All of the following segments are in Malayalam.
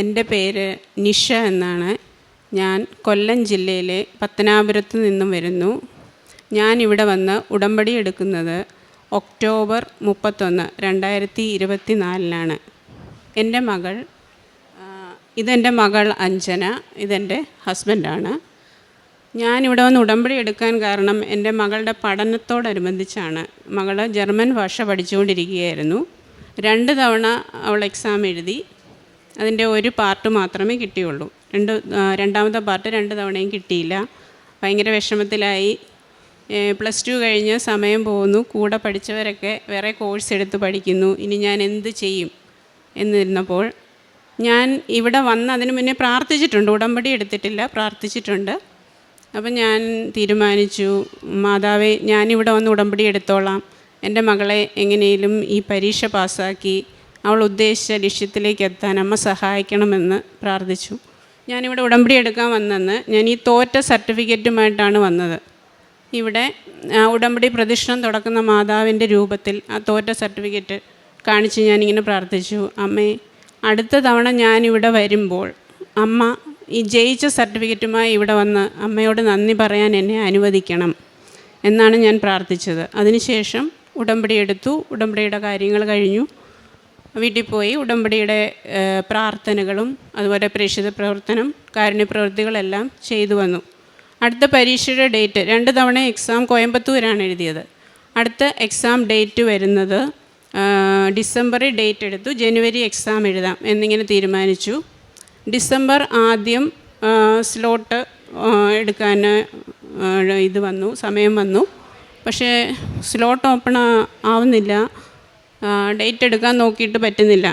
എന്റെ പേര് നിഷ എന്നാണ്. ഞാൻ കൊല്ലം ജില്ലയിലെ പത്തനാപുരത്ത് നിന്നും വരുന്നു. ഞാൻ ഇവിടെ വന്ന് ഉടമ്പടി എടുക്കുന്നത് ഒക്ടോബർ മുപ്പത്തൊന്ന് രണ്ടായിരത്തി ഇരുപത്തി നാലിനാണ് എന്റെ മകൾ ഇതെന്റെ മകൾ അഞ്ജന ഇതെന്റെ ഹസ്ബൻഡാണ്. ഇവിടെ വന്ന് ഉടമ്പടി എടുക്കാൻ കാരണം എന്റെ മകളുടെ പഠനത്തോടനുബന്ധിച്ചാണ്. മകൾ ജർമ്മൻ ഭാഷ പഠിച്ചുകൊണ്ടിരിക്കുകയായിരുന്നു. രണ്ട് തവണ അവൾ എക്സാം എഴുതി. അതിന്റെ ഒരു പാർട്ട് മാത്രമേ കിട്ടിയുള്ളൂ. രണ്ട് രണ്ടാമത്തെ പാർട്ട് രണ്ട് തവണയും കിട്ടിയില്ല. ഭയങ്കര വിഷമത്തിലായി. പ്ലസ് ടു കഴിഞ്ഞ് സമയം പോകുന്നു. കൂടെ പഠിച്ചവരൊക്കെ വേറെ കോഴ്സ് എടുത്ത് പഠിക്കുന്നു. ഇനി ഞാൻ എന്ത് ചെയ്യും എന്നിരുന്നപ്പോൾ ഞാൻ ഇവിടെ വന്ന് അതിന് മുന്നേ പ്രാർത്ഥിച്ചിട്ടുണ്ട്. ഉടമ്പടി എടുത്തിട്ടില്ല പ്രാർത്ഥിച്ചിട്ടുണ്ട്. അപ്പം ഞാൻ തീരുമാനിച്ചു മാതാവേ ഞാനിവിടെ വന്ന് ഉടമ്പടി എടുത്തോളാം. എന്റെ മകളെ എങ്ങനെയും ഈ പരീക്ഷ പാസ്സാക്കി. അവൾ ഉദ്ദേശിച്ച ലക്ഷ്യത്തിലേക്ക് എത്താൻ അമ്മ സഹായിക്കണമെന്ന് പ്രാർത്ഥിച്ചു. ഞാനിവിടെ ഉടമ്പടി എടുക്കാൻ വന്നെന്ന് ഞാൻ ഈ തോറ്റ സർട്ടിഫിക്കറ്റുമായിട്ടാണ് വന്നത്. ഇവിടെ ഉടമ്പടി പ്രദക്ഷിണം തുടക്കുന്ന മാതാവിന്റെ രൂപത്തിൽ ആ തോറ്റ സർട്ടിഫിക്കറ്റ് കാണിച്ച് ഞാനിങ്ങനെ പ്രാർത്ഥിച്ചു. അമ്മേ അടുത്ത തവണ ഞാനിവിടെ വരുമ്പോൾ അമ്മ ഈ ജയിച്ച സർട്ടിഫിക്കറ്റുമായി ഇവിടെ വന്ന് അമ്മയോട് നന്ദി പറയാൻ എന്നെ അനുവദിക്കണം എന്നാണ് ഞാൻ പ്രാർത്ഥിച്ചത്. അതിനുശേഷം ഉടമ്പടി എടുത്തു. ഉടമ്പടിയുടെ കാര്യങ്ങൾ കഴിഞ്ഞു. വീട്ടിൽ പോയി ഉടമ്പടിയുടെ പ്രാർത്ഥനകളും അതുപോലെ പ്രേക്ഷിത പ്രവർത്തനം കാരുണ്യപ്രവൃത്തികളെല്ലാം ചെയ്തു വന്നു. അടുത്ത പരീക്ഷയുടെ ഡേറ്റ് രണ്ട് തവണ എക്സാം കോയമ്പത്തൂരാണ് എഴുതിയത്. അടുത്ത എക്സാം ഡേറ്റ് വരുന്നത് ഡിസംബറിൽ ഡേറ്റ് എടുത്തു ജനുവരി എക്സാം എഴുതാം എന്നിങ്ങനെ തീരുമാനിച്ചു. ഡിസംബർ ആദ്യം സ്ലോട്ട് എടുക്കാൻ ഇത് വന്നു സമയം വന്നു. പക്ഷേ സ്ലോട്ട് ഓപ്പൺ ആവുന്നില്ല. ഡേറ്റ് എടുക്കാൻ നോക്കിയിട്ട് പറ്റുന്നില്ല.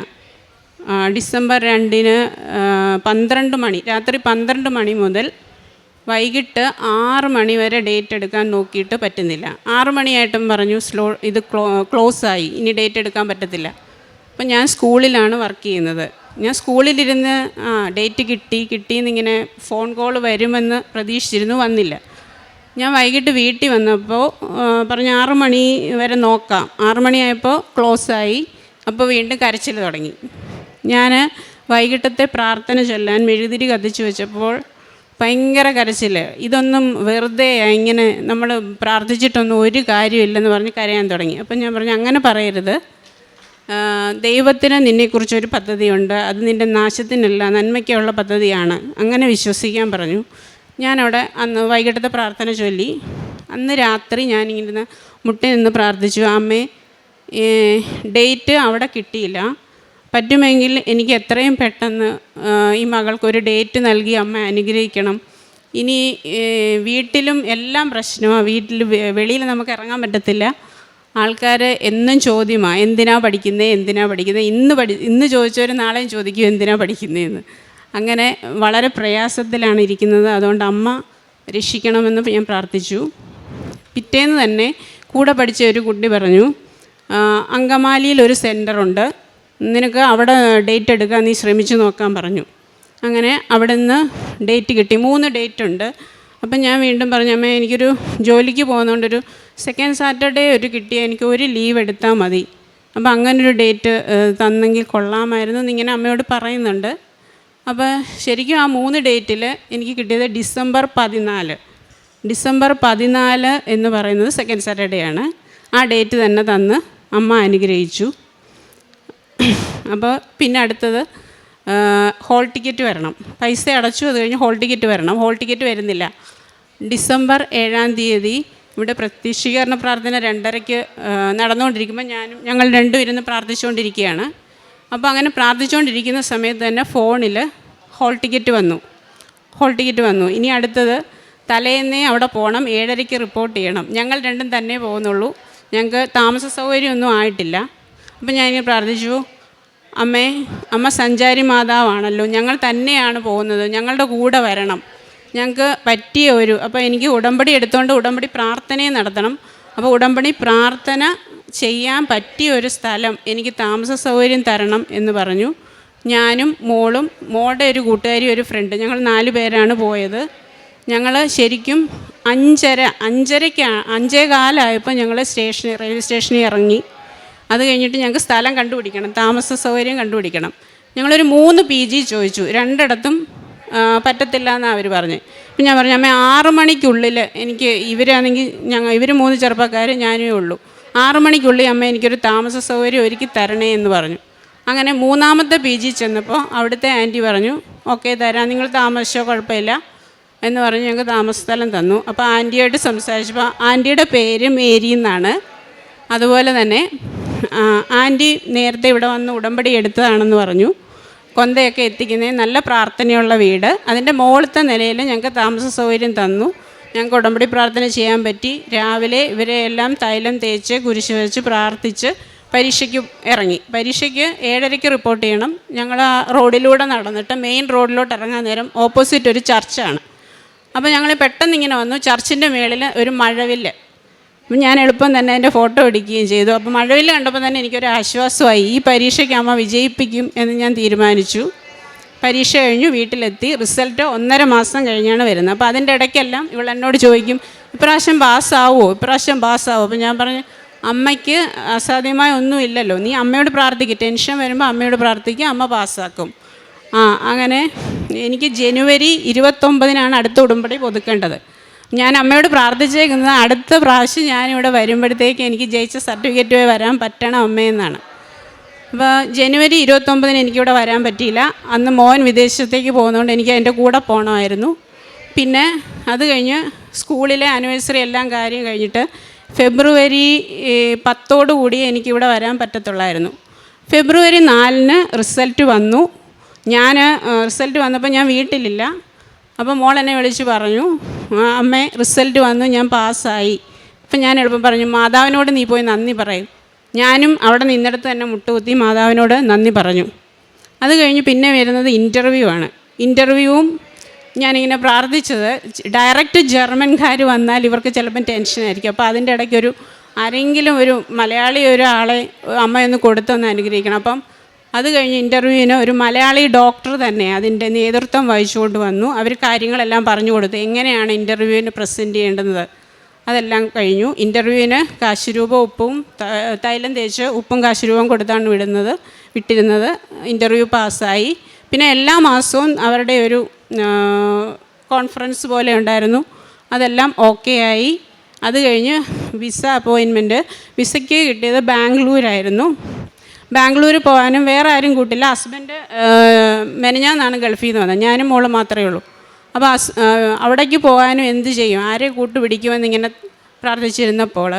ഡിസംബർ രണ്ടിന് പന്ത്രണ്ട് മണി രാത്രി പന്ത്രണ്ട് മണി മുതൽ വൈകിട്ട് ആറ് മണി വരെ ഡേറ്റ് എടുക്കാൻ നോക്കിയിട്ട് പറ്റുന്നില്ല. ആറ് മണിയായിട്ടും പറഞ്ഞു സ്ലോ ഇത് ക്ലോ ക്ലോസ് ആയി ഇനി ഡേറ്റ് എടുക്കാൻ പറ്റത്തില്ല. അപ്പം ഞാൻ സ്കൂളിലാണ് വർക്ക് ചെയ്യുന്നത്. ഞാൻ സ്കൂളിലിരുന്ന് ആ ഡേറ്റ് കിട്ടി കിട്ടിയെന്നിങ്ങനെ ഫോൺ കോൾ വരുമെന്ന് പ്രതീക്ഷിച്ചിരുന്നു വന്നില്ല. ഞാൻ വൈകിട്ട് വീട്ടിൽ വന്നപ്പോൾ പറഞ്ഞ ആറ് മണി വരെ നോക്കാം. ആറു മണിയായപ്പോൾ ആയി. അപ്പോൾ വീണ്ടും കരച്ചിൽ തുടങ്ങി. ഞാൻ വൈകിട്ടത്തെ പ്രാർത്ഥന ചൊല്ലാൻ മെഴുതിരി കത്തിച്ച് വെച്ചപ്പോൾ ഭയങ്കര കരച്ചിൽ ഇതൊന്നും വെറുതെ ഇങ്ങനെ നമ്മൾ പ്രാർത്ഥിച്ചിട്ടൊന്നും ഒരു കാര്യമില്ലെന്ന് പറഞ്ഞ് കരയാൻ തുടങ്ങി. അപ്പം ഞാൻ പറഞ്ഞു അങ്ങനെ പറയരുത്. ദൈവത്തിന് നിന്നെക്കുറിച്ചൊരു പദ്ധതിയുണ്ട്. അത് നിന്റെ നാശത്തിനല്ല നന്മയ്ക്കുള്ള പദ്ധതിയാണ്. അങ്ങനെ വിശ്വസിക്കാൻ പറഞ്ഞു. ഞാനവിടെ അന്ന് വൈകിട്ടത്തെ പ്രാർത്ഥന ചൊല്ലി. അന്ന് രാത്രി ഞാനിങ്ങനെ മുട്ടി നിന്ന് പ്രാർത്ഥിച്ചു അമ്മേ ഡേറ്റ് അവിടെ കിട്ടിയില്ല. പറ്റുമെങ്കിൽ എനിക്ക് എത്രയും പെട്ടെന്ന് ഈ മകൾക്കൊരു ഡേറ്റ് നൽകി അമ്മ അനുഗ്രഹിക്കണം. ഇനി വീട്ടിലും എല്ലാം പ്രശ്നമാണ് വീട്ടിൽ വെളിയിൽ നമുക്ക് ഇറങ്ങാൻ പറ്റത്തില്ല. ആൾക്കാർ എന്നും ചോദ്യമാണ് എന്തിനാ പഠിക്കുന്നത് എന്തിനാ പഠിക്കുന്നത് ഇന്ന് പഠി ഇന്ന് ചോദിച്ചവർ നാളെയും ചോദിക്കും എന്തിനാ പഠിക്കുന്നതെന്ന് അങ്ങനെ വളരെ പ്രയാസത്തിലാണ് ഇരിക്കുന്നത്. അതുകൊണ്ട് അമ്മ രക്ഷിക്കണമെന്ന് ഞാൻ പ്രാർത്ഥിച്ചു. പിറ്റേന്ന് തന്നെ കൂടെ പഠിച്ച ഒരു കുട്ടി പറഞ്ഞു അങ്കമാലിയിൽ ഒരു സെന്ററുണ്ട് നിനക്ക് അവിടെ ഡേറ്റ് എടുക്കാൻ നീ ശ്രമിച്ചു നോക്കാൻ പറഞ്ഞു. അങ്ങനെ അവിടെ നിന്ന് ഡേറ്റ് കിട്ടി. മൂന്ന് ഡേറ്റ് ഉണ്ട്. അപ്പം ഞാൻ വീണ്ടും പറഞ്ഞു അമ്മ എനിക്കൊരു ജോലിക്ക് പോകുന്നതുകൊണ്ടൊരു സെക്കൻഡ് സാറ്റർഡേ ഒരു കിട്ടിയ എനിക്ക് ഒരു ലീവ് എടുത്താൽ മതി. അപ്പം അങ്ങനൊരു ഡേറ്റ് തന്നെങ്കിൽ കൊള്ളാമായിരുന്നു എന്നിങ്ങനെ അമ്മയോട് പറയുന്നുണ്ട്. അപ്പോൾ ശരിക്കും ആ മൂന്ന് ഡേറ്റിൽ എനിക്ക് കിട്ടിയത് ഡിസംബർ പതിനാല്. ഡിസംബർ പതിനാല് എന്ന് പറയുന്നത് സെക്കൻഡ് സാറ്റർഡേ ആണ്. ആ ഡേറ്റ് തന്നെ തന്ന് അമ്മ അനുഗ്രഹിച്ചു. അപ്പോൾ പിന്നെ അടുത്തത് ഹോൾ ടിക്കറ്റ് വരണം. പൈസ അടച്ചു അത് കഴിഞ്ഞ് ഹോൾ ടിക്കറ്റ് വരണം. ഹോൾ ടിക്കറ്റ് വരുന്നില്ല. ഡിസംബർ ഏഴാം തീയതി ഇവിടെ പ്രത്യക്ഷീകരണ പ്രാർത്ഥന രണ്ടരയ്ക്ക് നടന്നുകൊണ്ടിരിക്കുമ്പോൾ ഞാനും ഞങ്ങൾ രണ്ടുപേരും ഇരുന്ന് പ്രാർത്ഥിച്ചുകൊണ്ടിരിക്കുകയാണ്. അപ്പോൾ അങ്ങനെ പ്രാർത്ഥിച്ചുകൊണ്ടിരിക്കുന്ന സമയത്ത് തന്നെ ഫോണിൽ ഹോൾ ടിക്കറ്റ് വന്നു. ഹോൾ ടിക്കറ്റ് വന്നു. ഇനി അടുത്തത് തലേന്നേ അവിടെ പോകണം ഏഴരയ്ക്ക് റിപ്പോർട്ട് ചെയ്യണം. ഞങ്ങൾ രണ്ടും തന്നെ പോകുന്നുള്ളൂ. ഞങ്ങൾക്ക് താമസ സൗകര്യമൊന്നും ആയിട്ടില്ല. അപ്പം ഞാനിങ്ങനെ പ്രാർത്ഥിച്ചു. അമ്മേ അമ്മ സഞ്ചാരി മാതാവാണല്ലോ. ഞങ്ങൾ തന്നെയാണ് പോകുന്നത്. ഞങ്ങളുടെ കൂടെ വരണം. ഞങ്ങൾക്ക് പറ്റിയ ഒരു അപ്പോൾ എനിക്ക് ഉടമ്പടി എടുത്തുകൊണ്ട് ഉടമ്പടി പ്രാർത്ഥനയും നടത്തണം. അപ്പോൾ ഉടമ്പടി പ്രാർത്ഥന ചെയ്യാൻ പറ്റിയ ഒരു സ്ഥലം എനിക്ക് താമസ സൗകര്യം തരണം എന്ന് പറഞ്ഞു. ഞാനും മോളും മോളുടെ ഒരു കൂട്ടുകാരി ഒരു ഫ്രണ്ട് ഞങ്ങൾ നാല് പേരാണ് പോയത്. ഞങ്ങൾ ശരിക്കും അഞ്ചര അഞ്ചരയ്ക്ക് അഞ്ചേ കാലമായപ്പോൾ ഞങ്ങൾ സ്റ്റേഷൻ റെയിൽവേ സ്റ്റേഷനിൽ ഇറങ്ങി. അത് കഴിഞ്ഞിട്ട് ഞങ്ങൾക്ക് സ്ഥലം കണ്ടുപിടിക്കണം താമസ സൗകര്യം കണ്ടുപിടിക്കണം. ഞങ്ങളൊരു മൂന്ന് പി ജി ചോദിച്ചു. രണ്ടിടത്തും പറ്റത്തില്ല എന്നാണ് അവർ പറഞ്ഞത് അപ്പം ഞാൻ പറഞ്ഞു അമ്മ ആറ് മണിക്കുള്ളിൽ എനിക്ക് ഇവരാണെങ്കിൽ ഞങ്ങൾ ഇവർ മൂന്ന് ചെറുപ്പക്കാർ ഞാനേ ഉള്ളൂ. ആറ് മണിക്കുള്ളിൽ അമ്മ എനിക്കൊരു താമസ സൗകര്യം ഒരുക്കി തരണേ എന്ന് പറഞ്ഞു. അങ്ങനെ മൂന്നാമത്തെ പി ജി ചെന്നപ്പോൾ അവിടുത്തെ ആന്റി പറഞ്ഞു ഓക്കെ തരാം നിങ്ങൾ താമസിച്ചോ കുഴപ്പമില്ല എന്ന് പറഞ്ഞ് ഞങ്ങൾക്ക് താമസ സ്ഥലം തന്നു. അപ്പോൾ ആന്റിയായിട്ട് സംസാരിച്ചപ്പോൾ ആന്റിയുടെ പേര് മേരി എന്നാണ്. അതുപോലെ തന്നെ ആന്റി നേരത്തെ ഇവിടെ വന്ന് ഉടമ്പടി എടുത്തതാണെന്ന് പറഞ്ഞു. കൊന്തയൊക്കെ എത്തിക്കുന്നതിന് നല്ല പ്രാർത്ഥനയുള്ള വീട്. അതിന്റെ മുകളിലത്തെ നിലയിൽ ഞങ്ങൾക്ക് താമസ സൗകര്യം തന്നു. ഞങ്ങൾക്ക് ഉടമ്പടി പ്രാർത്ഥന ചെയ്യാൻ പറ്റി. രാവിലെ ഇവരെ എല്ലാം തൈലം തേച്ച് കുരിശ് വെച്ച് പ്രാർത്ഥിച്ച് പരീക്ഷയ്ക്ക് ഇറങ്ങി. പരീക്ഷയ്ക്ക് ഏഴരയ്ക്ക് റിപ്പോർട്ട് ചെയ്യണം. ഞങ്ങൾ ആ റോഡിലൂടെ നടന്നിട്ട് മെയിൻ റോഡിലോട്ട് ഇറങ്ങാൻ നേരം ഓപ്പോസിറ്റ് ഒരു ചർച്ചാണ്. അപ്പോൾ ഞങ്ങൾ പെട്ടെന്ന് ഇങ്ങനെ വന്നു. ചർച്ചിന്റെ മേളിൽ ഒരു മഴവില്ല്. അപ്പം ഞാൻ എളുപ്പം തന്നെ അതിന്റെ ഫോട്ടോ എടുക്കുകയും ചെയ്തു. അപ്പോൾ മഴവില്ല് കണ്ടപ്പോൾ തന്നെ എനിക്കൊരു ആശ്വാസമായി. ഈ പരീക്ഷയ്ക്ക് അമ്മ വിജയിപ്പിക്കും എന്ന് ഞാൻ തീരുമാനിച്ചു. പരീക്ഷ കഴിഞ്ഞു വീട്ടിലെത്തി. റിസൾട്ട് ഒന്നര മാസം കഴിഞ്ഞാണ് വരുന്നത്. അപ്പോൾ അതിന്റെ ഇടയ്ക്കെല്ലാം ഇവൾ എന്നോട് ചോദിക്കും ഇപ്രാവശ്യം പാസ്സാവുമോ ഇപ്രാവശ്യം പാസ്സാവുമോ അപ്പോൾ ഞാൻ പറഞ്ഞു അമ്മയ്ക്ക് അസാധ്യമായ ഒന്നുമില്ലല്ലോ നീ അമ്മയോട് പ്രാർത്ഥിക്കും. ടെൻഷൻ വരുമ്പോൾ അമ്മയോട് പ്രാർത്ഥിക്കുക അമ്മ പാസ്സാക്കും ആ അങ്ങനെ എനിക്ക് ജനുവരി ഇരുപത്തൊമ്പതിനാണ് അടുത്ത ഉടമ്പടി പുതുക്കേണ്ടത്. ഞാൻ അമ്മയോട് പ്രാർത്ഥിച്ചേക്കുന്നത് അടുത്ത പ്രാവശ്യം ഞാനിവിടെ വരുമ്പോഴത്തേക്ക് എനിക്ക് ജയിച്ച സർട്ടിഫിക്കറ്റ് വരാൻ പറ്റണം അമ്മയെന്നാണ് അപ്പോൾ ജനുവരി ഇരുപത്തൊമ്പതിന് എനിക്കിവിടെ വരാൻ പറ്റിയില്ല. അന്ന് മോൻ വിദേശത്തേക്ക് പോകുന്നതുകൊണ്ട് എനിക്ക് അതിന്റെ കൂടെ പോകണമായിരുന്നു പിന്നെ അത് കഴിഞ്ഞ് സ്കൂളിലെ ആനിവേഴ്സറി എല്ലാം കാര്യം കഴിഞ്ഞിട്ട് ഫെബ്രുവരി പത്തോടുകൂടി പത്തോടു കൂടി എനിക്കിവിടെ വരാൻ പറ്റത്തുള്ളായിരുന്നു. ഫെബ്രുവരി നാലിന് റിസൾട്ട് വന്നു. ഞാൻ റിസൾട്ട് വന്നപ്പോൾ ഞാൻ വീട്ടിലില്ല. അപ്പോൾ മോൾ എന്നെ വിളിച്ച് പറഞ്ഞു അമ്മേ റിസൾട്ട് വന്നു ഞാൻ പാസ്സായി. അപ്പം ഞാൻ എളുപ്പം പറഞ്ഞു മാതാവിനോട് നീ പോയി നന്ദി പറയും. ഞാനും അവിടെ നിന്നിടത്ത് തന്നെ മുട്ടുകുത്തി മാതാവിനോട് നന്ദി പറഞ്ഞു. അത് കഴിഞ്ഞ് പിന്നെ വരുന്നത് ഇന്റർവ്യൂ ആണ്. ഇന്റർവ്യൂവും ഞാനിങ്ങനെ പ്രാർത്ഥിച്ചത്. ഡയറക്റ്റ് ജർമ്മൻകാർ വന്നാൽ ഇവർക്ക് ചിലപ്പം ടെൻഷനായിരിക്കും അപ്പോൾ അതിന്റെ ഇടയ്ക്ക് ഒരു ആരെങ്കിലും ഒരു മലയാളി ഒരാളെ അമ്മയൊന്ന് കൊടുത്തൊന്ന് അനുഗ്രഹിക്കണം. അപ്പം അത് കഴിഞ്ഞ് ഇന്റർവ്യൂവിന് ഒരു മലയാളി ഡോക്ടർ തന്നെ അതിന്റെ നേതൃത്വം വഹിച്ചുകൊണ്ട് വന്നു. അവർ കാര്യങ്ങളെല്ലാം പറഞ്ഞു കൊടുത്തു. എങ്ങനെയാണ് ഇന്റർവ്യൂവിന് പ്രസന്റ് ചെയ്യേണ്ടുന്നത് അതെല്ലാം കഴിഞ്ഞു. ഇന്റർവ്യൂവിന് കാശുരൂപ ഉപ്പും തൈലം തേച്ച് ഉപ്പും കാശുരൂപം കൊടുത്താണ് വിടുന്നത് വിട്ടിരുന്നത്. ഇന്റർവ്യൂ പാസ്സായി. പിന്നെ എല്ലാ മാസവും അവരുടെ ഒരു കോൺഫറൻസ് പോലെ ഉണ്ടായിരുന്നു. അതെല്ലാം ഓക്കെ ആയി. അത് കഴിഞ്ഞ് വിസ അപ്പോയിൻമെന്റ്. വിസയ്ക്ക് കിട്ടിയത് ബാംഗ്ലൂരായിരുന്നു. ബാംഗ്ലൂർ പോകാനും വേറെ ആരും കൂട്ടില്ല. ഹസ്ബൻഡ് മെനഞ്ഞാന്നാണ് ഗൾഫിൽ നിന്ന് വന്നത്. ഞാനും മോൾ മാത്രമേ ഉള്ളൂ. അപ്പോൾ അവിടേക്ക് പോകാനും എന്ത് ചെയ്യും? ആരെ കൂട്ടുപിടിക്കുമെന്ന് ഇങ്ങനെ പ്രാർത്ഥിച്ചിരുന്നപ്പോൾ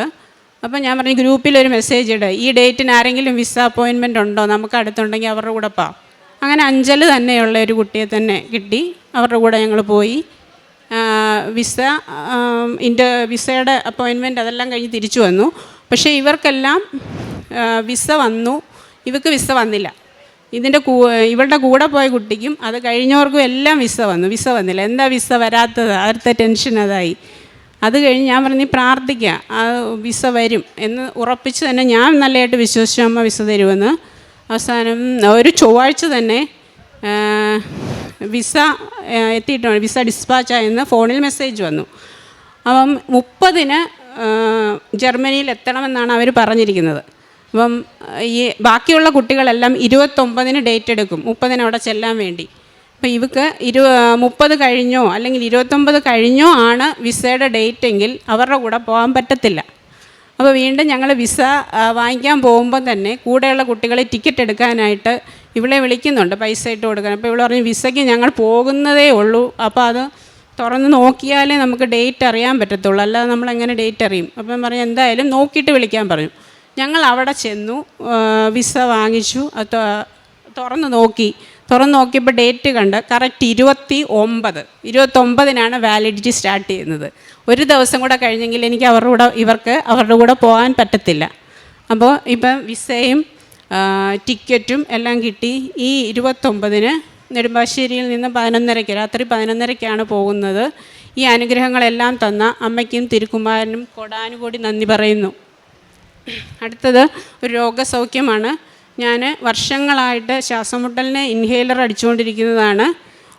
അപ്പോൾ ഞാൻ പറഞ്ഞു ഗ്രൂപ്പിലൊരു മെസ്സേജ് ഇട്. ഈ ഡേറ്റിന് ആരെങ്കിലും വിസ അപ്പോയിൻമെന്റ് ഉണ്ടോ? നമുക്ക് അടുത്തുണ്ടെങ്കിൽ അവരുടെ കൂടെ പാ. അങ്ങനെ അഞ്ചൽ തന്നെയുള്ള ഒരു കുട്ടിയെ തന്നെ കിട്ടി. അവരുടെ കൂടെ ഞങ്ങൾ പോയി. വിസ ഇന്റെ വിസയുടെ അപ്പോയിൻമെന്റ് അതെല്ലാം കഴിഞ്ഞ് തിരിച്ചു വന്നു. പക്ഷേ ഇവർക്കെല്ലാം വിസ വന്നു. ഇവർക്ക് വിസ വന്നില്ല. ഇതിന്റെ കൂ ഇവളുടെ കൂടെ പോയ കുട്ടിക്കും അത് കഴിഞ്ഞവർക്കും എല്ലാം വിസ വന്നു. വിസ വന്നില്ല. എന്താ വിസ വരാത്തത്? അടുത്ത ടെൻഷൻ അതായി. അത് കഴിഞ്ഞ് ഞാൻ പറഞ്ഞു "നീ പ്രാർത്ഥിക്കുക ആ വിസ വരും. എന്ന് ഉറപ്പിച്ച് തന്നെ ഞാൻ നല്ലതായിട്ട് വിശ്വസിച്ചു അമ്മ വിസ തരുമെന്ന്. അവസാനം ഒരു ചൊവ്വാഴ്ച തന്നെ വിസ എത്തിയിട്ടാണ് വിസ ഡിസ്പാച്ചായെന്ന് ഫോണിൽ മെസ്സേജ് വന്നു. അപ്പം മുപ്പതിന് ജർമ്മനിയിൽ എത്തണമെന്നാണ് അവർ പറഞ്ഞിരിക്കുന്നത്. അപ്പം ഈ ബാക്കിയുള്ള കുട്ടികളെല്ലാം ഇരുപത്തൊമ്പതിന് ഡേറ്റ് എടുക്കും. മുപ്പതിന് അവിടെ ചെല്ലാൻ വേണ്ടി. അപ്പം ഇവക്ക് ഇരു മുപ്പത് കഴിഞ്ഞോ അല്ലെങ്കിൽ ഇരുപത്തൊമ്പത് കഴിഞ്ഞോ ആണ് വിസയുടെ ഡേറ്റ് എങ്കിൽ അവരുടെ കൂടെ പോകാൻ പറ്റത്തില്ല. അപ്പോൾ വീണ്ടും ഞങ്ങൾ വിസ വാങ്ങിക്കാൻ പോകുമ്പോൾ തന്നെ കൂടെയുള്ള കുട്ടികളെ ടിക്കറ്റ് എടുക്കാനായിട്ട് ഇവളെ വിളിക്കുന്നുണ്ട് പൈസ ഇട്ട് കൊടുക്കാൻ. അപ്പോൾ ഇവൾ പറഞ്ഞു വിസയ്ക്ക് ഞങ്ങൾ പോകുന്നതേ ഉള്ളൂ. അപ്പോൾ അത് തുറന്ന് നോക്കിയാലേ നമുക്ക് ഡേറ്റ് അറിയാൻ പറ്റത്തുള്ളൂ. അല്ലാതെ നമ്മൾ എങ്ങനെ ഡേറ്റ് അറിയും? അപ്പം പറഞ്ഞു എന്തായാലും നോക്കിയിട്ട് വിളിക്കാൻ പറഞ്ഞു. ഞങ്ങൾ അവിടെ ചെന്നു വിസ വാങ്ങിച്ചു. തുറന്ന് നോക്കി. തുറന്ന് നോക്കിയപ്പോൾ ഡേറ്റ് കണ്ട് കറക്റ്റ് ഇരുപത്തി ഒമ്പത് ഇരുപത്തൊമ്പതിനാണ് വാലിഡിറ്റി സ്റ്റാർട്ട് ചെയ്യുന്നത്. ഒരു ദിവസം കൂടെ കഴിഞ്ഞെങ്കിൽ എനിക്ക് അവരുടെ കൂടെ ഇവർക്ക് അവരുടെ കൂടെ പോകാൻ പറ്റത്തില്ല. അപ്പോൾ ഇപ്പം വിസയും ടിക്കറ്റും എല്ലാം കിട്ടി. ഈ ഇരുപത്തൊമ്പതിന് നെടുമ്പാശ്ശേരിയിൽ നിന്ന് പതിനൊന്നരയ്ക്ക് രാത്രി പതിനൊന്നരയ്ക്കാണ് പോകുന്നത്. ഈ അനുഗ്രഹങ്ങളെല്ലാം തന്ന അമ്മയ്ക്കും തിരുക്കുമാരനും കൊടാനുകൂടി നന്ദി പറയുന്നു. അടുത്തത് ഒരു രോഗസൗഖ്യമാണ്. ഞാൻ വർഷങ്ങളായിട്ട് ശ്വാസമുട്ടലിന് ഇൻഹേലർ അടിച്ചുകൊണ്ടിരിക്കുന്നതാണ്.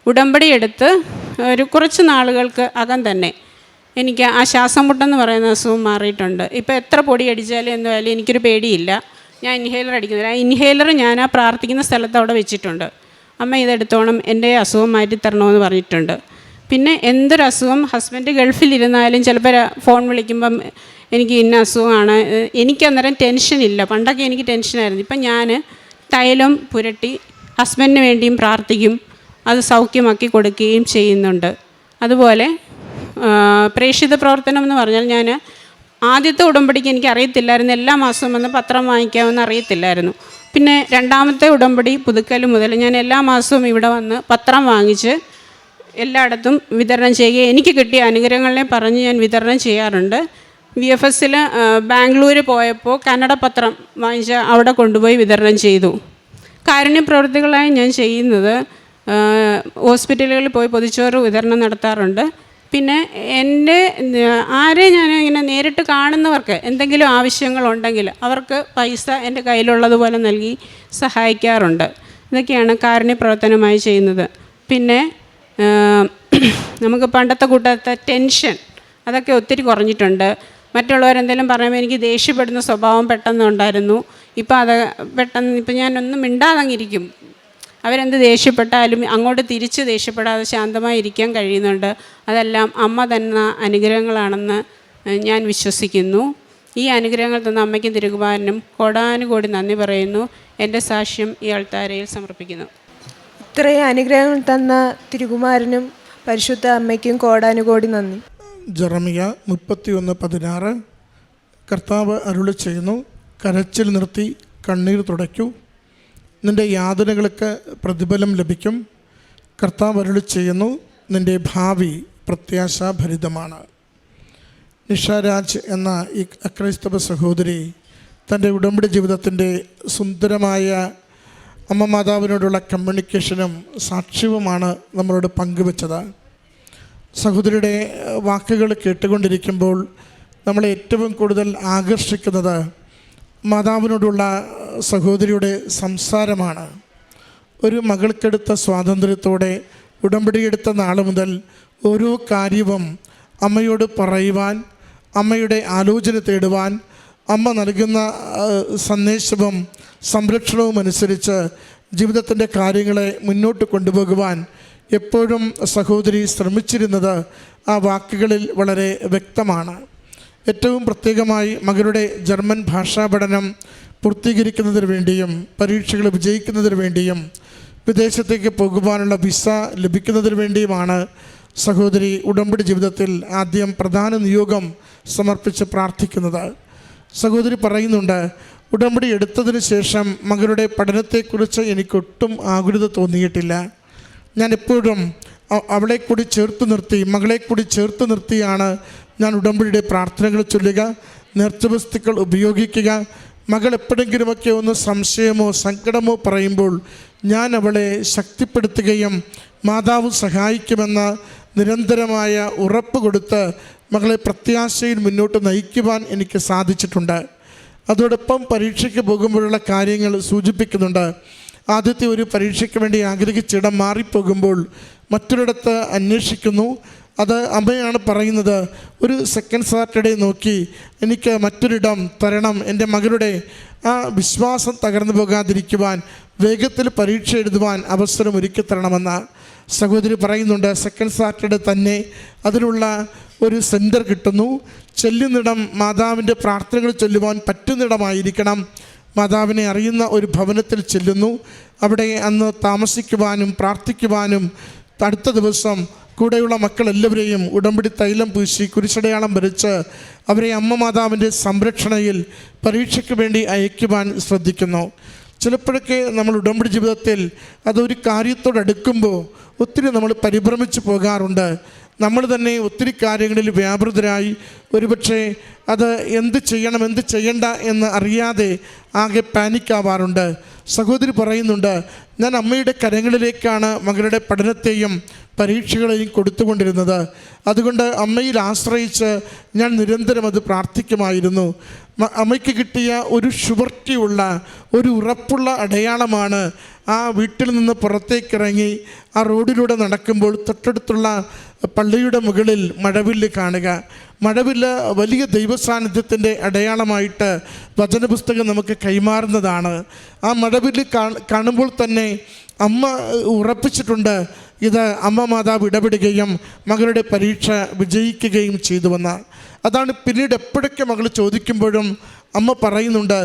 ഉടമ്പടി എടുത്ത് ഒരു കുറച്ച് നാളുകൾക്ക് അകം തന്നെ. എനിക്ക് ആ ശ്വാസം മുട്ടെന്ന് പറയുന്ന അസുഖം മാറിയിട്ടുണ്ട്. ഇപ്പോൾ എത്ര പൊടി അടിച്ചാലും എന്തായാലും എനിക്കൊരു പേടിയില്ല. ഞാൻ ഇൻഹേലർ അടിക്കുന്നില്ല. ആ ഇൻഹേലർ ഞാൻ ആ പ്രാർത്ഥിക്കുന്ന സ്ഥലത്ത് അവിടെ വെച്ചിട്ടുണ്ട്. അമ്മ ഇതെടുത്തോണം എന്റെ അസുഖം മാറ്റി തരണമെന്ന് പറഞ്ഞിട്ടുണ്ട്. പിന്നെ എന്തൊരു അസുഖം ഹസ്ബൻഡ് ഗൾഫിലിരുന്നാലും ചിലപ്പോൾ ഫോൺ വിളിക്കുമ്പം എനിക്ക് ഇന്ന അസുഖമാണ്. എനിക്കന്നേരം ടെൻഷനില്ല പണ്ടൊക്കെ എനിക്ക് ടെൻഷനായിരുന്നു ഇപ്പം ഞാൻ തൈലം പുരട്ടി ഹസ്ബൻഡിന് വേണ്ടിയും പ്രാർത്ഥിക്കും. അത് സൗഖ്യമാക്കി കൊടുക്കുകയും ചെയ്യുന്നുണ്ട്. അതുപോലെ പ്രേക്ഷിത പ്രവർത്തനം എന്ന് പറഞ്ഞാൽ ഞാൻ ആദ്യത്തെ ഉടമ്പടിക്ക് എനിക്ക് അറിയത്തില്ലായിരുന്നു. എല്ലാ മാസവും വന്ന് പത്രം വാങ്ങിക്കാമെന്ന് അറിയത്തില്ലായിരുന്നു. പിന്നെ രണ്ടാമത്തെ ഉടമ്പടി പുതുക്കൽ മുതൽ ഞാൻ എല്ലാ മാസവും ഇവിടെ വന്ന് പത്രം വാങ്ങിച്ച് എല്ലായിടത്തും വിതരണം ചെയ്യുകയും എനിക്ക് കിട്ടിയ അനുഗ്രഹങ്ങളെ പറഞ്ഞ് ഞാൻ വിതരണം ചെയ്യാറുണ്ട്. വി എഫ് എസിൽ ബാംഗ്ലൂർ പോയപ്പോൾ കന്നഡ പത്രം വാങ്ങിച്ച് അവിടെ കൊണ്ടുപോയി വിതരണം ചെയ്തു. കാരുണ്യ പ്രവൃത്തികളായി ഞാൻ ചെയ്യുന്നത് ഹോസ്പിറ്റലുകളിൽ പോയി പൊതിച്ചോറ് വിതരണം നടത്താറുണ്ട്. പിന്നെ എന്റെ ആരെ ഞാൻ ഇങ്ങനെ നേരിട്ട് കാണുന്നവർക്ക് എന്തെങ്കിലും ആവശ്യങ്ങളുണ്ടെങ്കിൽ അവർക്ക് പൈസ എന്റെ കയ്യിലുള്ളതുപോലെ നൽകി സഹായിക്കാറുണ്ട്. ഇതൊക്കെയാണ് കാരുണ്യ പ്രവർത്തനമായി ചെയ്യുന്നത്. പിന്നെ നമുക്ക് പണ്ടത്തെ കൂട്ടത്തെ ടെൻഷൻ അതൊക്കെ ഒത്തിരി കുറഞ്ഞിട്ടുണ്ട്. മറ്റുള്ളവരെന്തെങ്കിലും പറയുമ്പോൾ എനിക്ക് ദേഷ്യപ്പെടുന്ന സ്വഭാവം പെട്ടെന്ന് ഉണ്ടായിരുന്നു. ഇപ്പോൾ അത് പെട്ടെന്ന് ഇപ്പം ഞാനൊന്നും മിണ്ടാതങ്ങിരിക്കും. അവരെന്ത് ദേഷ്യപ്പെട്ടാലും അങ്ങോട്ട് തിരിച്ച് ദേഷ്യപ്പെടാതെ ശാന്തമായി ഇരിക്കാൻ കഴിയുന്നുണ്ട്. അതെല്ലാം അമ്മ തന്ന അനുഗ്രഹങ്ങളാണെന്ന് ഞാൻ വിശ്വസിക്കുന്നു. ഈ അനുഗ്രഹങ്ങൾ തന്ന അമ്മയ്ക്കും തിരുകുമാരനും കോടാനുകോടി നന്ദി പറയുന്നു. എന്റെ സാക്ഷ്യം ഈ അൾത്താരയിൽ സമർപ്പിക്കുന്നു. ഇത്രയും അനുഗ്രഹങ്ങൾ തന്ന തിരുകുമാരനും പരിശുദ്ധ അമ്മയ്ക്കും കോടാനുകോടി നന്ദി. ജെറമിയ മുപ്പത്തിയൊന്ന് പതിനാറ്. കർത്താവ് അരുളി ചെയ്യുന്നു കരച്ചിൽ നിർത്തി കണ്ണീർ തുടയ്ക്കൂ. നിന്റെ യാതനകൾക്ക് പ്രതിഫലം ലഭിക്കും. കർത്താവ് അരുളി ചെയ്യുന്നു നിന്റെ ഭാവി പ്രത്യാശാഭരിതമാണ്. നിഷാരാജ് എന്ന ഈ അക്രൈസ്തവ സഹോദരി തന്റെ ഉടമ്പടി ജീവിതത്തിന്റെ സുന്ദരമായ അമ്മ മാതാവിനോടുള്ള കമ്മ്യൂണിക്കേഷനും സാക്ഷ്യവുമാണ് നമ്മളോട് പങ്കുവച്ചത്. സഹോദരിയുടെ വാക്കുകൾ കേട്ടുകൊണ്ടിരിക്കുമ്പോൾ നമ്മളെ ഏറ്റവും കൂടുതൽ ആകർഷിക്കുന്നത് മാതാവിനോടുള്ള സഹോദരിയുടെ സംസാരമാണ്. ഒരു മകൾക്കെടുത്ത സ്വാതന്ത്ര്യത്തോടെ ഉടമ്പടിയെടുത്ത നാൾ മുതൽ ഓരോ കാര്യവും അമ്മയോട് പറയുവാൻ അമ്മയുടെ ആലോചന തേടുവാൻ അമ്മ നൽകുന്ന സന്ദേശവും സംരക്ഷണവും അനുസരിച്ച് ജീവിതത്തിന്റെ കാര്യങ്ങളെ മുന്നോട്ട് കൊണ്ടുപോകുവാൻ എപ്പോഴും സഹോദരി ശ്രമിച്ചിരുന്നത് ആ വാക്കുകളിൽ വളരെ വ്യക്തമാണ്. ഏറ്റവും പ്രത്യേകമായി മകളുടെ ജർമ്മൻ ഭാഷാ പഠനം പൂർത്തീകരിക്കുന്നതിന് വേണ്ടിയും പരീക്ഷകൾ വിജയിക്കുന്നതിന് വേണ്ടിയും വിദേശത്തേക്ക് പോകുവാനുള്ള വിസ ലഭിക്കുന്നതിന് വേണ്ടിയുമാണ് സഹോദരി ഉടമ്പടി ജീവിതത്തിൽ ആദ്യം പ്രധാന നിയോഗം സമർപ്പിച്ച് പ്രാർത്ഥിക്കുന്നത്. സഹോദരി പറയുന്നുണ്ട് ഉടമ്പടി എടുത്തതിന് ശേഷം മകളുടെ പഠനത്തെക്കുറിച്ച് എനിക്കൊട്ടും ആകുലത തോന്നിയിട്ടില്ല. ഞാൻ എപ്പോഴും അവളെ കൂടി ചേർത്ത് നിർത്തി മകളെ കൂടി ചേർത്ത് നിർത്തിയാണ് ഞാൻ ഉടമ്പടിയുടെ പ്രാർത്ഥനകൾ ചൊല്ലുക നേർച്ചവസ്തുക്കൾ ഉപയോഗിക്കുക. മകൾ എപ്പോഴെങ്കിലുമൊക്കെ ഒന്ന് സംശയമോ സങ്കടമോ പറയുമ്പോൾ ഞാൻ അവളെ ശക്തിപ്പെടുത്തുകയും മാതാവ് സഹായിക്കുമെന്ന നിരന്തരമായ ഉറപ്പ് കൊടുത്ത് മകളെ പ്രത്യാശയിൽ മുന്നോട്ട് നയിക്കുവാൻ എനിക്ക് സാധിച്ചിട്ടുണ്ട്. അതോടൊപ്പം പരീക്ഷയ്ക്ക് പോകുമ്പോഴുള്ള കാര്യങ്ങൾ സൂചിപ്പിക്കുന്നുണ്ട്. ആദ്യത്തെ ഒരു പരീക്ഷയ്ക്ക് വേണ്ടി ആഗ്രഹിച്ചിടം മാറിപ്പോകുമ്പോൾ മറ്റൊരിടത്ത് അന്വേഷിക്കുന്നു. അത് അമ്മയാണ് പറയുന്നത് ഒരു സെക്കൻഡ് സാറ്റർഡേ നോക്കി എനിക്ക് മറ്റൊരിടം തരണം. എന്റെ മകളുടെ ആ വിശ്വാസം തകർന്നു പോകാതിരിക്കുവാൻ വേഗത്തിൽ പരീക്ഷ എഴുതുവാൻ അവസരം ഒരുക്കി തരണമെന്ന് സഹോദരി പറയുന്നുണ്ട്. സെക്കൻഡ് സാറ്റർഡേ തന്നെ അതിനുള്ള ഒരു സെന്റർ കിട്ടുന്നു. ചെല്ലുന്നിടം മാതാവിന്റെ പ്രാർത്ഥനകൾ ചൊല്ലുവാൻ പറ്റുന്നിടമായിരിക്കണം. മാതാവിനെ അറിയുന്ന ഒരു ഭവനത്തിൽ ചെല്ലുന്നു. അവിടെ അന്ന് താമസിക്കുവാനും പ്രാർത്ഥിക്കുവാനും അടുത്ത ദിവസം കൂടെയുള്ള മക്കളെല്ലാവരെയും ഉടമ്പടി തൈലം പൂശി കുരിശടയാളം വരച്ച് അവരെ അമ്മ മാതാവിന്റെ സംരക്ഷണയിൽ പരീക്ഷയ്ക്ക് വേണ്ടി അയക്കുവാൻ ശ്രദ്ധിക്കുന്നു. ചിലപ്പോഴൊക്കെ നമ്മൾ ഉടമ്പടി ജീവിതത്തിൽ അതൊരു കാര്യത്തോടടുക്കുമ്പോൾ ഒത്തിരി നമ്മൾ പരിഭ്രമിച്ച് പോകാറുണ്ട്. നമ്മൾ തന്നെ ഒത്തിരി കാര്യങ്ങളിൽ വ്യാപൃതരായി. ഒരുപക്ഷെ അത് എന്ത് ചെയ്യണം എന്ത് ചെയ്യണ്ട എന്ന് അറിയാതെ ആകെ പാനിക്കാവാറുണ്ട്. സഹോദരി പറയുന്നുണ്ട് ഞാൻ അമ്മയുടെ കരങ്ങളിലേക്കാണ് മകളുടെ പഠനത്തെയും പരീക്ഷകളെയും കൊടുത്തുകൊണ്ടിരുന്നത്. അതുകൊണ്ട് അമ്മയിൽ ആശ്രയിച്ച് ഞാൻ നിരന്തരം അത് പ്രാർത്ഥിക്കുമായിരുന്നു. അമ്മയ്ക്ക് കിട്ടിയ ഒരു ഷുവർട്ടിയുള്ള ഒരു ഉറപ്പുള്ള അടയാളമാണ് ആ വീട്ടിൽ നിന്ന് പുറത്തേക്കിറങ്ങി ആ റോഡിലൂടെ നടക്കുമ്പോൾ തൊട്ടടുത്തുള്ള പള്ളിയുടെ മുകളിൽ മഴവില്ല് കാണുക. മഴവില്ല് വലിയ ദൈവസാന്നിധ്യത്തിന്റെ അടയാളമായിട്ട് വചനപുസ്തകം നമുക്ക് കൈമാറുന്നതാണ്. ആ മഴവില്ല് കാണുമ്പോൾ തന്നെ അമ്മ ഉറപ്പിച്ചിട്ടുണ്ട് ഇത് അമ്മ മാതാവ് ഇടപെടുകയും മകളുടെ പരീക്ഷ വിജയിക്കുകയും ചെയ്തുവെന്ന്. അതാണ് പിന്നീട് എപ്പോഴൊക്കെ മകൾ ചോദിക്കുമ്പോഴും അമ്മ പറയുന്നുണ്ട്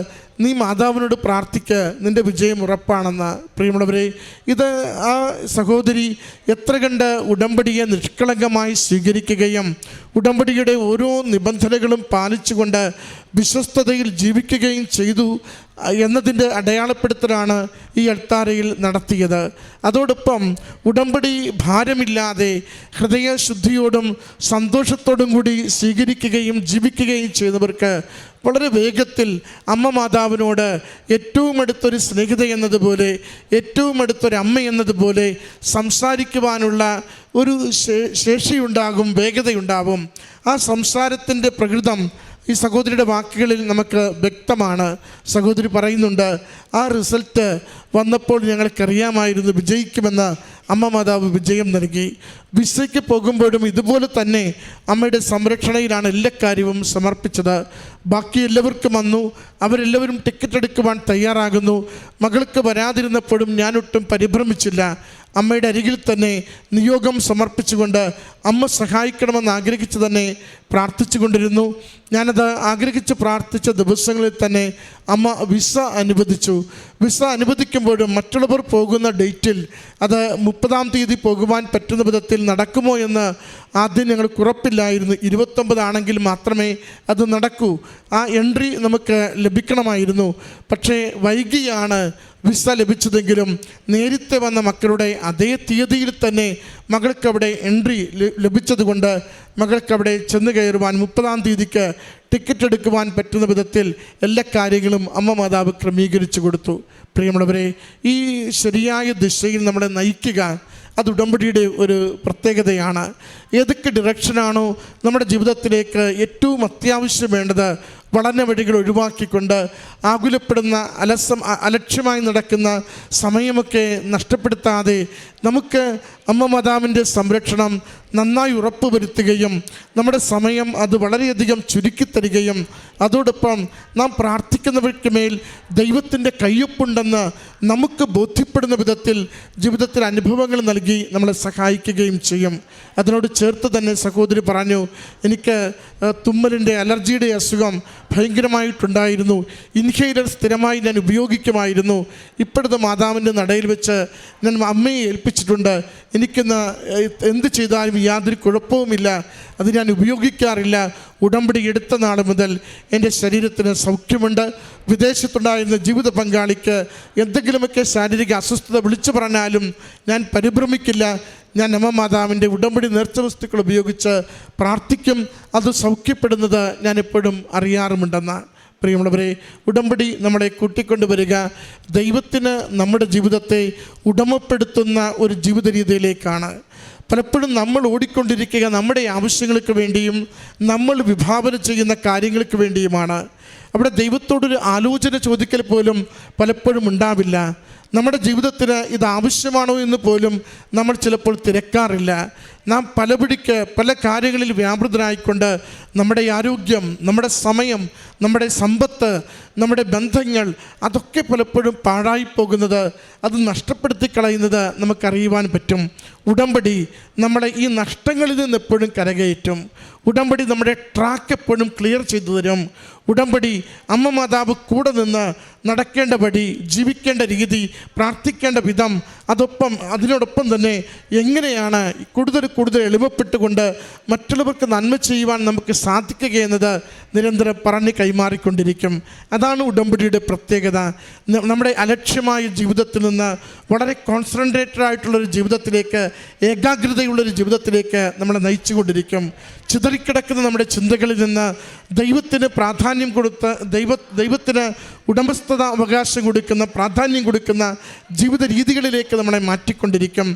നീ മാതാവിനോട് പ്രാർത്ഥിക്ക് നിന്റെ വിജയം ഉറപ്പാണെന്ന്. പ്രിയമുള്ളവരെ ഇത് ആ സഹോദരി എത്ര കണ്ട് ഉടമ്പടിയെ നിഷ്കളങ്കമായി സ്വീകരിക്കുകയും ഉടമ്പടിയുടെ ഓരോ നിബന്ധനകളും പാലിച്ചുകൊണ്ട് വിശ്വസ്തതയിൽ ജീവിക്കുകയും ചെയ്തു. എന്നതിന്റെ അടയാളപ്പെടുത്തലാണ് ഈ അൾത്താരയിൽ നടത്തിയത്. അതോടൊപ്പം ഉടമ്പടി ഭാരമില്ലാതെ ഹൃദയശുദ്ധിയോടും സന്തോഷത്തോടും കൂടി സ്വീകരിക്കുകയും ജീവിക്കുകയും ചെയ്യുന്നവർക്ക് വളരെ വേഗത്തിൽ അമ്മ മാതാവിനോട് ഏറ്റവും അടുത്തൊരു സ്നേഹിത എന്നതുപോലെ ഏറ്റവും അടുത്തൊരു അമ്മ എന്നതുപോലെ സംസാരിക്കുവാനുള്ള ഒരു ശേഷിയുണ്ടാകും വേഗതയുണ്ടാകും ആ സംസാരത്തിന്റെ പ്രകൃതം ഈ സഹോദരിയുടെ വാക്കുകളിൽ നമുക്ക് വ്യക്തമാണ്. സഹോദരി പറയുന്നുണ്ട് ആ റിസൾട്ട് വന്നപ്പോൾ ഞങ്ങൾക്കറിയാമായിരുന്നു വിജയിക്കുമെന്ന് അമ്മ മാതാവ് വിജയം നൽകി. വിസയ്ക്ക് പോകുമ്പോഴും ഇതുപോലെ തന്നെ അമ്മയുടെ സംരക്ഷണയിലാണ് എല്ലാ കാര്യവും സമർപ്പിച്ചത്. ബാക്കി എല്ലാവർക്കും വന്നു. അവരെല്ലാവരും ടിക്കറ്റ് എടുക്കുവാൻ തയ്യാറാകുന്നു. മകൾക്ക് വരാതിരുന്നപ്പോഴും ഞാനൊട്ടും പരിഭ്രമിച്ചില്ല. അമ്മയുടെ അരികിൽ തന്നെ നിയോഗം സമർപ്പിച്ചുകൊണ്ട് അമ്മ സഹായിക്കണമെന്ന് ആഗ്രഹിച്ച് തന്നെ പ്രാർത്ഥിച്ചു കൊണ്ടിരുന്നു ഞാനത് ആഗ്രഹിച്ച് പ്രാർത്ഥിച്ച ദിവസങ്ങളിൽ തന്നെ അമ്മ വിസ അനുവദിച്ചു. വിസ അനുവദിക്കുമ്പോഴും മറ്റുള്ളവർ പോകുന്ന ഡേറ്റിൽ അത് മുപ്പതാം തീയതി പോകുവാൻ പറ്റുന്ന വിധത്തിൽ നടക്കുമോ എന്ന് ആദ്യം ഞങ്ങൾക്ക് ഉറപ്പില്ലായിരുന്നു. ഇരുപത്തൊമ്പതാണെങ്കിൽ മാത്രമേ അത് നടക്കൂ. ആ എൻട്രി നമുക്ക് ലഭിക്കണമായിരുന്നു. പക്ഷേ വൈകിയാണ് വിസ ലഭിച്ചതെങ്കിലും നേരത്തെ വന്ന മക്കളുടെ അതേ തീയതിയിൽ തന്നെ മകൾക്കവിടെ എൻട്രി ലഭിച്ചതുകൊണ്ട് മകൾക്കവിടെ ചെന്ന് കയറുവാൻ മുപ്പതാം തീയതിക്ക് ടിക്കറ്റ് എടുക്കുവാൻ പറ്റുന്ന വിധത്തിൽ എല്ലാ കാര്യങ്ങളും അമ്മ മാതാവ് ക്രമീകരിച്ചു കൊടുത്തു. പ്രിയമുള്ളവരെ ഈ ശരിയായ ദിശയിൽ നമ്മളെ നയിക്കുക അത് ഉടമ്പടിയുടെ ഒരു പ്രത്യേകതയാണ്. ഏതൊക്കെ ഡിറക്ഷനാണോ നമ്മുടെ ജീവിതത്തിലേക്ക് ഏറ്റവും അത്യാവശ്യം വേണ്ടത് വളഞ്ഞ വഴികൾ ഒഴിവാക്കിക്കൊണ്ട് ആകുലപ്പെടുന്ന അലസം അലക്ഷ്യമായി നടക്കുന്ന സമയമൊക്കെ നഷ്ടപ്പെടുത്താതെ നമുക്ക് അമ്മ മാതാവിന്റെ സംരക്ഷണം നന്നായി ഉറപ്പ് വരുത്തുകയും നമ്മുടെ സമയം അത് വളരെയധികം ചുരുക്കിത്തരികയും അതോടൊപ്പം നാം പ്രാർത്ഥിക്കുന്നവർക്ക് മേൽ ദൈവത്തിന്റെ കയ്യൊപ്പുണ്ടെന്ന് നമുക്ക് ബോധ്യപ്പെടുന്ന വിധത്തിൽ ജീവിതത്തിൽ അനുഭവങ്ങൾ നൽകി നമ്മളെ സഹായിക്കുകയും ചെയ്യും. അതിനോട് ചേർത്ത് തന്നെ സഹോദരി പറഞ്ഞു എനിക്ക് തുമ്മലിന്റെ അലർജിയുടെ അസുഖം ഭയങ്കരമായിട്ടുണ്ടായിരുന്നു. ഇൻഹെയിലർ സ്ഥിരമായി ഞാൻ ഉപയോഗിക്കുമായിരുന്നു. ഇപ്പോഴത്തെ മാതാവിന്റെ നടയിൽ വെച്ച് ഞാൻ അമ്മയെ ഏൽപ്പിച്ചിട്ടുണ്ട്. എനിക്കിന്ന് എന്ത് ചെയ്താലും യാതൊരു കുഴപ്പവുമില്ല. അത് ഞാൻ ഉപയോഗിക്കാറില്ല. ഉടമ്പടി എടുത്ത നാൾ മുതൽ എന്റെ ശരീരത്തിന് സൗഖ്യമുണ്ട്. വിദേശത്തുണ്ടായിരുന്ന ജീവിത പങ്കാളിക്ക് എന്തെങ്കിലുമൊക്കെ ശാരീരിക അസ്വസ്ഥത വിളിച്ചു പറഞ്ഞാലും ഞാൻ പരിഭ്രമിക്കില്ല. ഞാൻ അമ്മ മാതാവിന്റെ ഉടമ്പടി നേർച്ച വസ്തുക്കൾ ഉപയോഗിച്ച് പ്രാർത്ഥിക്കും. അത് സൗഖ്യപ്പെടുന്നത് ഞാൻ എപ്പോഴും അറിയാറുമുണ്ടെന്ന്. പ്രിയമുള്ളവരെ ഉടമ്പടി നമ്മളെ കൂട്ടിക്കൊണ്ടുവരിക ദൈവത്തിന് നമ്മുടെ ജീവിതത്തെ ഉടമപ്പെടുത്തുന്ന ഒരു ജീവിത രീതിയിലേക്കാണ്. പലപ്പോഴും നമ്മൾ ഓടിക്കൊണ്ടിരിക്കുക നമ്മുടെ ആവശ്യങ്ങൾക്ക് വേണ്ടിയും നമ്മൾ വിഭാവനം ചെയ്യുന്ന കാര്യങ്ങൾക്ക് വേണ്ടിയുമാണ്. അവിടെ ദൈവത്തോടൊരു ആലോചന ചോദിക്കൽ പോലും പലപ്പോഴും ഉണ്ടാവില്ല. നമ്മുടെ ജീവിതത്തിന് ഇത് ആവശ്യമാണോ എന്ന് പോലും നമ്മൾ ചിലപ്പോൾ തിരക്കാറില്ല. നാം പലപിടിക്ക് പല കാര്യങ്ങളിൽ വ്യാപൃതരായിക്കൊണ്ട് നമ്മുടെ ആരോഗ്യം നമ്മുടെ സമയം നമ്മുടെ സമ്പത്ത് നമ്മുടെ ബന്ധങ്ങൾ അതൊക്കെ പലപ്പോഴും പാഴായി പോകുന്നത് അത് നഷ്ടപ്പെടുത്തി കളയുന്നത് നമുക്കറിയുവാൻ പറ്റും. ഉടമ്പടി നമ്മളെ ഈ നഷ്ടങ്ങളിൽ നിന്ന് എപ്പോഴും കരകയറ്റും. ഉടമ്പടി നമ്മുടെ ട്രാക്ക് എപ്പോഴും ക്ലിയർ ചെയ്തു തരും. ഉടമ്പടി അമ്മ മാതാവ് കൂടെ നിന്ന് നടക്കേണ്ട വഴി ജീവിക്കേണ്ട രീതി പ്രാർത്ഥിക്കേണ്ട വിധം അതൊപ്പം അതിനോടൊപ്പം തന്നെ എങ്ങനെയാണ് കൂടുതൽ കൂടുതൽ എളിമപ്പെട്ടുകൊണ്ട് മറ്റുള്ളവർക്ക് നന്മ ചെയ്യുവാൻ നമുക്ക് സാധിക്കുകയെന്നത് നിരന്തരം പറഞ്ഞ് കൈമാറിക്കൊണ്ടിരിക്കും. അതാണ് ഉടമ്പടിയുടെ പ്രത്യേകത. നമ്മുടെ അലക്ഷ്യമായ ജീവിതത്തിൽ നിന്ന് വളരെ കോൺസെൻട്രേറ്റഡ് ആയിട്ടുള്ളൊരു ജീവിതത്തിലേക്ക് ഏകാഗ്രതയുള്ളൊരു ജീവിതത്തിലേക്ക് നമ്മളെ നയിച്ചുകൊണ്ടിരിക്കും. ചിതറിക്കിടക്കുന്ന നമ്മുടെ ചിന്തകളിൽ നിന്ന് ദൈവത്തിന് പ്രാധാന്യം കൊടുത്ത് ദൈവ ദൈവത്തിന് ഉടമസ്ഥത അവകാശം കൊടുക്കുന്ന പ്രാധാന്യം കൊടുക്കുന്ന ജീവിത രീതികളിലേക്ക് നമ്മളെ മാറ്റിക്കൊണ്ടിരിക്കും.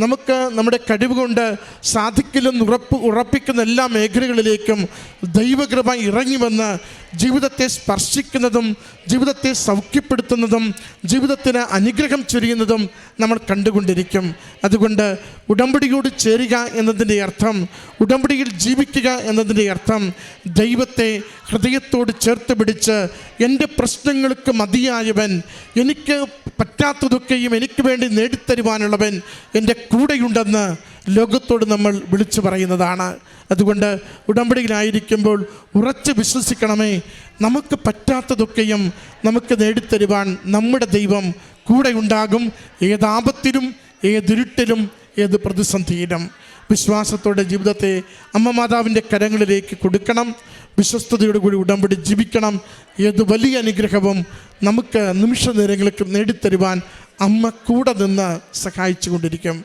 നമുക്ക് നമ്മുടെ കഴിവ് കൊണ്ട് സാധിക്കില്ലെന്ന് ഉറപ്പ് ഉറപ്പിക്കുന്ന എല്ലാ മേഖലകളിലേക്കും ദൈവകൃപ ഇറങ്ങി വന്ന് ജീവിതത്തെ സ്പർശിക്കുന്നതും ജീവിതത്തെ സൗഖ്യപ്പെടുത്തുന്നതും ജീവിതത്തിന് അനുഗ്രഹം ചൊരിയുന്നതും നമ്മൾ കണ്ടുകൊണ്ടിരിക്കും. അതുകൊണ്ട് ഉടമ്പടിയോട് ചേരുക എന്നതിന്റെ അർത്ഥം ഉടമ്പടിയിൽ ജീവിക്കുക എന്നതിന്റെ അർത്ഥം ദൈവത്തെ ഹൃദയത്തോട് ചേർത്ത് പിടിച്ച് എന്റെ പ്രശ്നങ്ങൾക്ക് മതിയായവൻ എനിക്ക് പറ്റാത്തതൊക്കെയും എനിക്ക് വേണ്ടി നേടിത്തരുവാനുള്ളവൻ എന്റെ കൂടെയുണ്ടെന്ന് ലോകത്തോട് നമ്മൾ വിളിച്ചു പറയുന്നതാണ്. അതുകൊണ്ട് ഉടമ്പടിയിലായിരിക്കുമ്പോൾ ഉറച്ച് വിശ്വസിക്കണമേ. നമുക്ക് പറ്റാത്തതൊക്കെയും നമുക്ക് നേടിത്തരുവാൻ നമ്മുടെ ദൈവം കൂടെ ഉണ്ടാകും. ഏതാപത്തിലും ഏതിരുട്ടിലും ഏത് പ്രതിസന്ധിയിലും. വിശ്വാസത്തോടെ ജീവിതത്തെ അമ്മ മാതാവിന്റെ കരങ്ങളിലേക്ക് കൊടുക്കണം. വിശ്വസ്തയോടുകൂടി ഉടമ്പടി ജീവിക്കണം. ഏത് വലിയ അനുഗ്രഹവും നമുക്ക് നിമിഷ നേരങ്ങൾക്ക് നേടിത്തരുവാൻ അമ്മ കൂടെ നിന്ന് സഹായിച്ചു കൊണ്ടിരിക്കും